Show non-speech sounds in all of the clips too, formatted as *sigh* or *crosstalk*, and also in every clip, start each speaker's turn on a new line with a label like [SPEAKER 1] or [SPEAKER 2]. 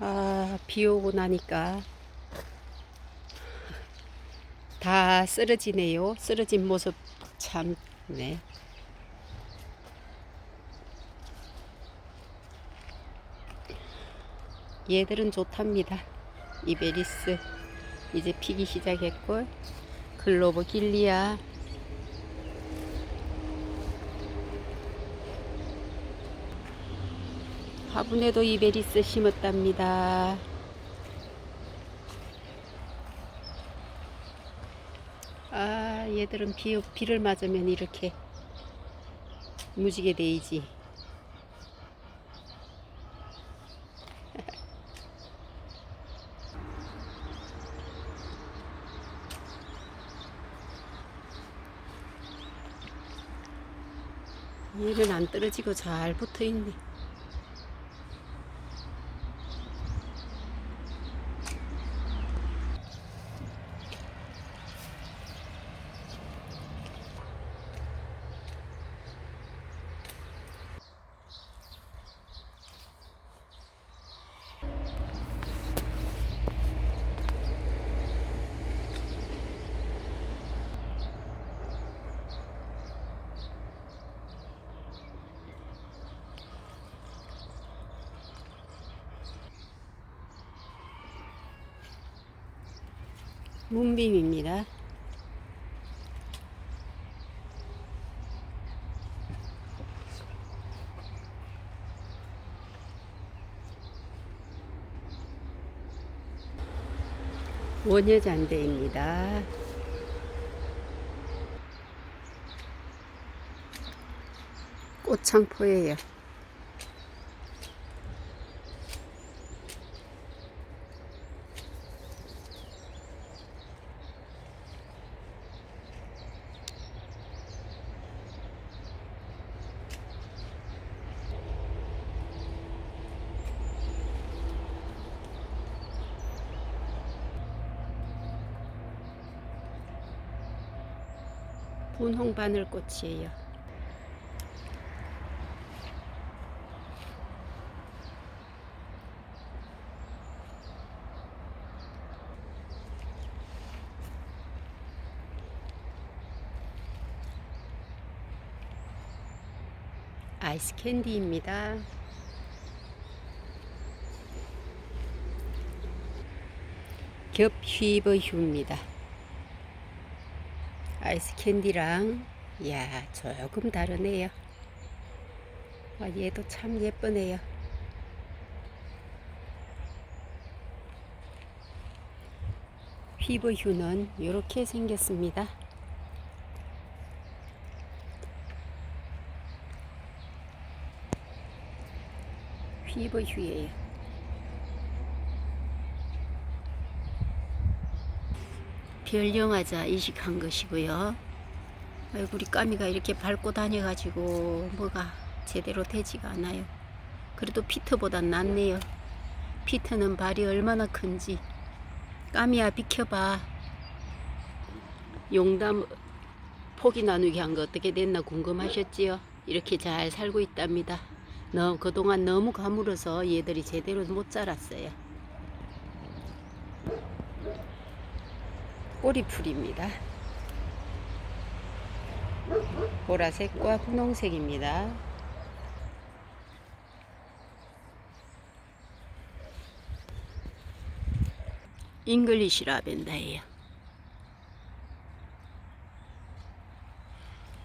[SPEAKER 1] 아, 비 오고 나니까 다 쓰러지네요. 쓰러진 모습 참, 네. 얘들은 좋답니다. 이베리스 이제 피기 시작했고 글로버 길리아 화분에도 이베리스 심었답니다. 아, 얘들은 비, 비를 맞으면 이렇게 무지개 데이지. *laughs* 얘는 안 떨어지고 잘 붙어 있네. 문빔입니다. 원예잔대입니다. 꽃창포예요. 분홍 바늘꽃이에요. 아이스 캔디입니다. 겹휘버 휴입니다. 아이스 캔디랑 이야 조금 다르네요. 아, 얘도 참 예쁘네요. 휘버휴는 이렇게 생겼습니다. 휘버휴예요. 별영하자 이식한 것이고요. 얼굴이 까미가 이렇게 밟고 다녀가지고 뭐가 제대로 되지가 않아요. 그래도 피터보단 낫네요. 피터는 발이 얼마나 큰지. 까미야 비켜봐. 용담 포기 나누기 한 거 어떻게 됐나 궁금하셨지요? 이렇게 잘 살고 있답니다. 너 그동안 너무 가물어서 얘들이 제대로 못 자랐어요. 꼬리풀입니다. 보라색과 분홍색입니다. 잉글리시 라벤더예요.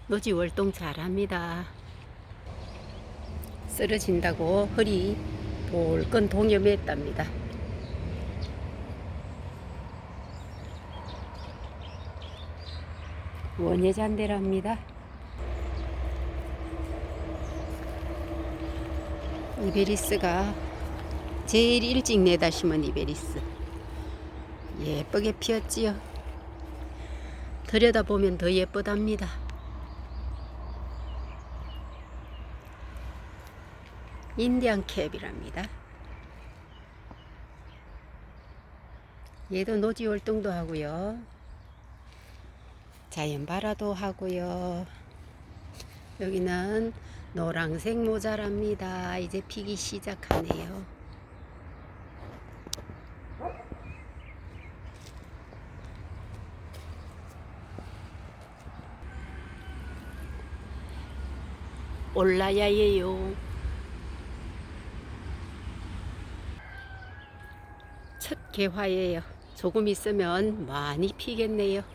[SPEAKER 1] 노지 월동 잘합니다. 쓰러진다고 허리 볼건 동염했답니다. 원예잔대랍니다. 이베리스가 제일 일찍 내다 심은 이베리스. 예쁘게 피었지요. 들여다보면 더 예쁘답니다. 인디안 캡이랍니다. 얘도 노지 활동도 하고요. 자연바라도 하고요. 여기는 노랑색 모자랍니다. 이제 피기 시작하네요. 올라야 해요. 첫 개화예요. 조금 있으면 많이 피겠네요.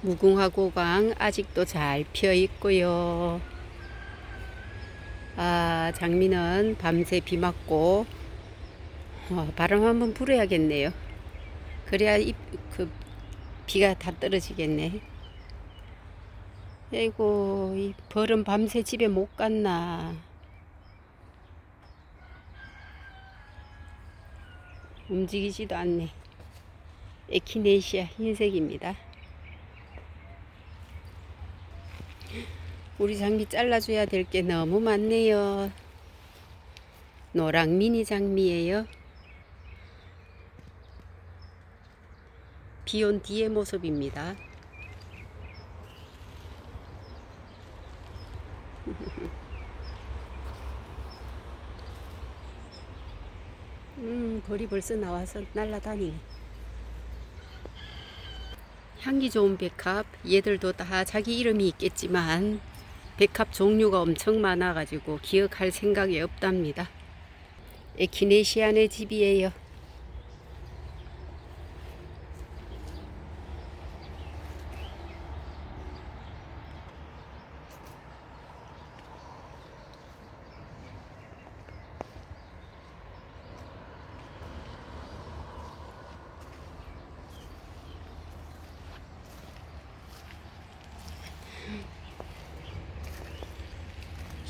[SPEAKER 1] 무궁화 고강 아직도 잘 피어 있고요. 아, 장미는 밤새 비 맞고 어, 바람 한번 불어야겠네요. 그래야 잎, 그 비가 다 떨어지겠네. 아이고, 이 벌은 밤새 집에 못 갔나. 움직이지도 않네. 에키네시아 흰색입니다. 우리 장미 잘라줘야 될 게 너무 많네요. 노랑 미니 장미예요. 비온 뒤의 모습입니다. *laughs* 음, 벌이 벌써 나와서 날라다니네. 향기 좋은 백합, 얘들도 다 자기 이름이 있겠지만, 백합 종류가 엄청 많아가지고 기억할 생각이 없답니다. 에키네시안의 집이에요.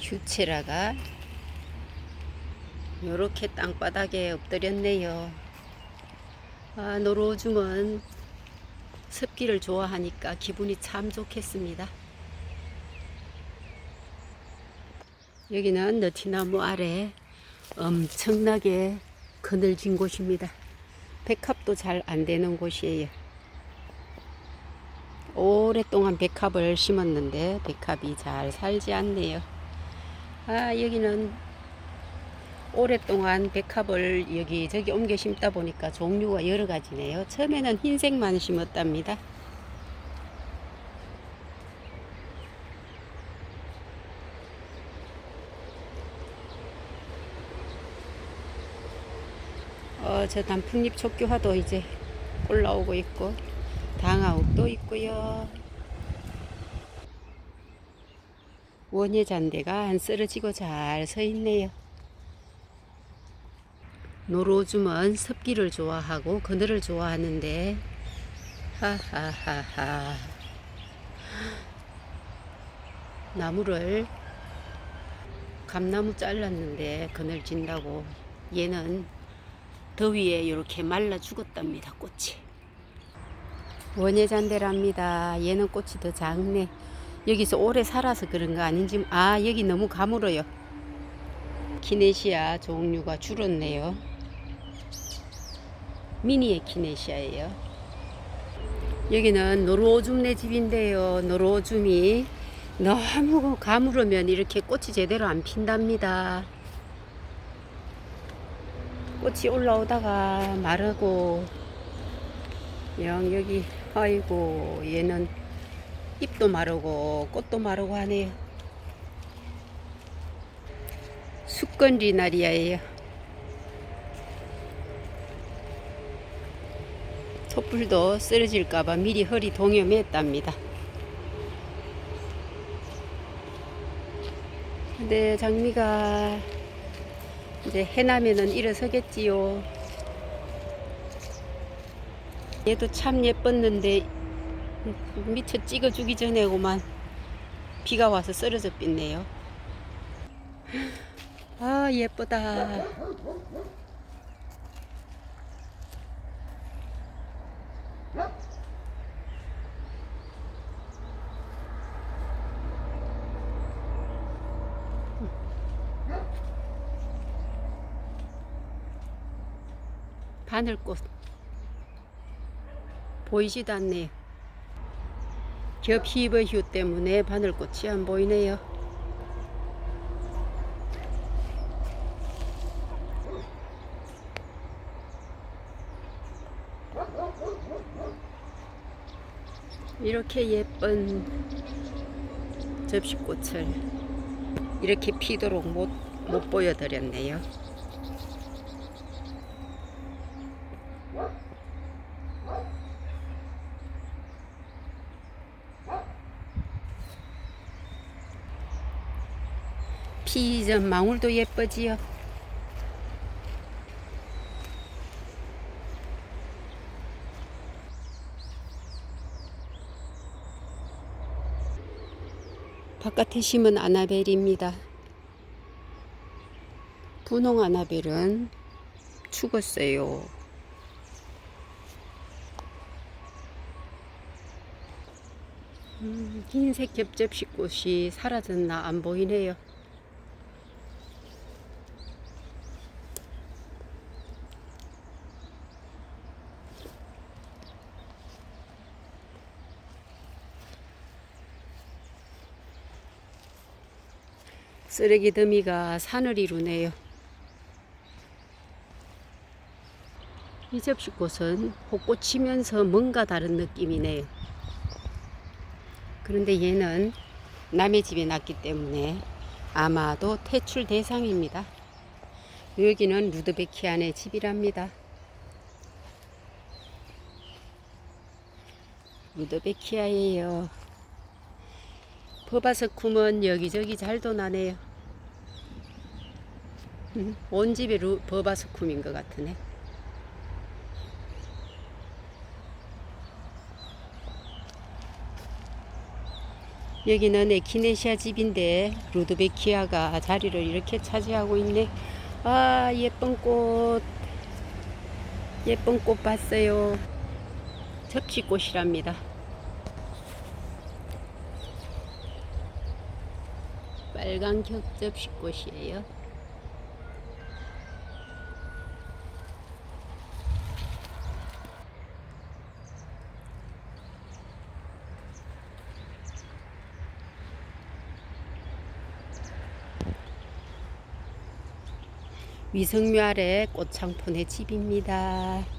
[SPEAKER 1] 휴체라가 요렇게 땅바닥에 엎드렸네요. 아, 노로줌은 습기를 좋아하니까 기분이 참 좋겠습니다. 여기는 너티나무 아래 엄청나게 그늘진 곳입니다. 백합도 잘 안 되는 곳이에요. 오랫동안 백합을 심었는데 백합이 잘 살지 않네요. 아, 여기는 오랫동안 백합을 여기저기 옮겨 심다 보니까 종류가 여러 가지네요. 처음에는 흰색만 심었답니다. 어, 저 단풍잎 촉교화도 이제 올라오고 있고, 당아옥도 있고요. 원예 잔대가 안 쓰러지고 잘 서 있네요. 노로줌은 습기를 좋아하고 그늘을 좋아하는데. 하하하하. 나무를 감나무 잘랐는데 그늘 진다고 얘는 더위에 이렇게 말라 죽었답니다 꽃이. 원예잔대랍니다. 얘는 꽃이 더 작네 여기서 오래 살아서 그런 거 아닌지 아 여기 너무 가물어요. 키네시아 종류가 줄었네요. 미니의 키네시아예요. 여기는 노로줌네 집인데요. 노로줌이 너무 가물으면 이렇게 꽃이 제대로 안 핀답니다. 꽃이 올라오다가 마르고 영 여기 아이고 얘는 잎도 마르고 꽃도 마르고 하네요. 수건 리나리아예요. 촛불도 쓰러질까봐 미리 허리 동염했답니다. 근데 장미가 이제 해나면은 일어서겠지요. 얘도 참 예뻤는데 미처 찍어 주기 전에 오만 비가 와서 쓰러져 삐네요. 아 예쁘다. 바늘꽃 보이지도 않네요. 겹 히브 휴 때문에 바늘꽃이 안 보이네요. 이렇게 예쁜 접시꽃을 이렇게 피도록 못, 못 보여드렸네요. 피전 망울도 예쁘지요. 바깥에 심은 아나벨입니다. 분홍 아나벨은 죽었어요. 음, 흰색 겹접시꽃이 사라졌나 안 보이네요. 쓰레기 더미가 산을 이루네요. 이 접시꽃은 벚꽃 치면서 뭔가 다른 느낌이네요. 그런데 얘는 남의 집에 났기 때문에 아마도 퇴출 대상입니다. 여기는 루드베키안의 집이랍니다. 루드베키아예요. 버바스쿰은 여기저기 잘도 나네요. 음, 온 집이 루, 버바스쿰인 것 같으네. 여기는 에키네시아 집인데 루드베키아가 자리를 이렇게 차지하고 있네. 아 예쁜 꽃 예쁜 꽃 봤어요. 접시꽃이랍니다. 빨간 겹접시꽃이에요. 위성묘 아래 꽃창폰의 집입니다.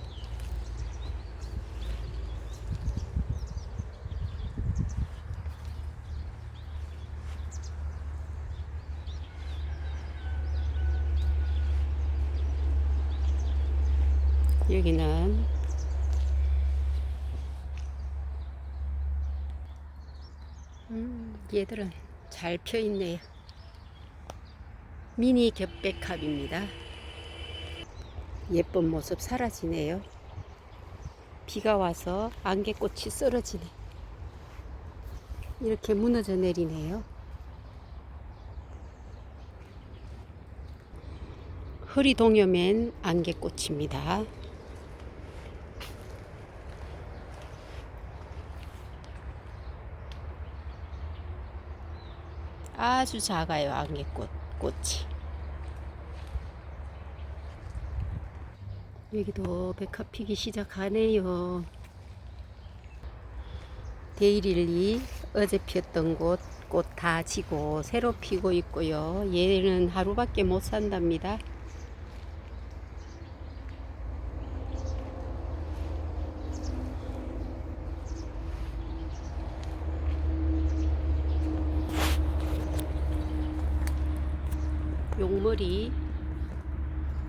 [SPEAKER 1] 여기는 음, 얘들은 잘 펴 있네요. 미니 겹백합입니다. 예쁜 모습 사라지네요. 비가 와서 안개꽃이 쓰러지네. 이렇게 무너져 내리네요. 동여맨 안개꽃입니다. 아주 작아요, 안개꽃, 꽃이. 여기도 백합 피기 시작하네요. 데이릴리 어제 피었던 곳, 꽃 다 지고 새로 피고 있고요. 얘는 하루밖에 못 산답니다. 용머리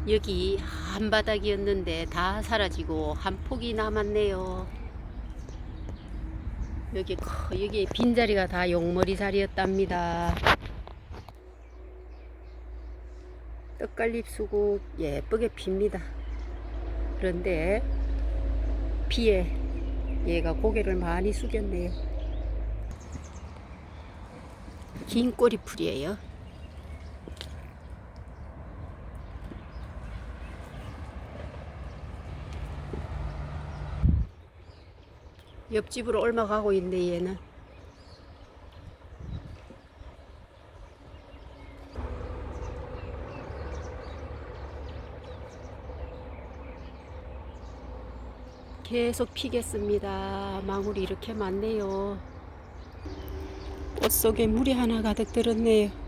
[SPEAKER 1] 여기 한 바닥이었는데 다 사라지고 한 폭이 남았네요. 여기 커- 여기 빈자리가 다 용머리 자리였답니다. 떡갈립 수국 예쁘게 핍니다. 그런데 비에 얘가 고개를 많이 숙였네요. 긴 꼬리풀이에요. 옆집으로 올라가고 있네 얘는. 계속 피겠습니다. 망울이 이렇게 많네요. 꽃 속에 물이 하나 가득 들었네요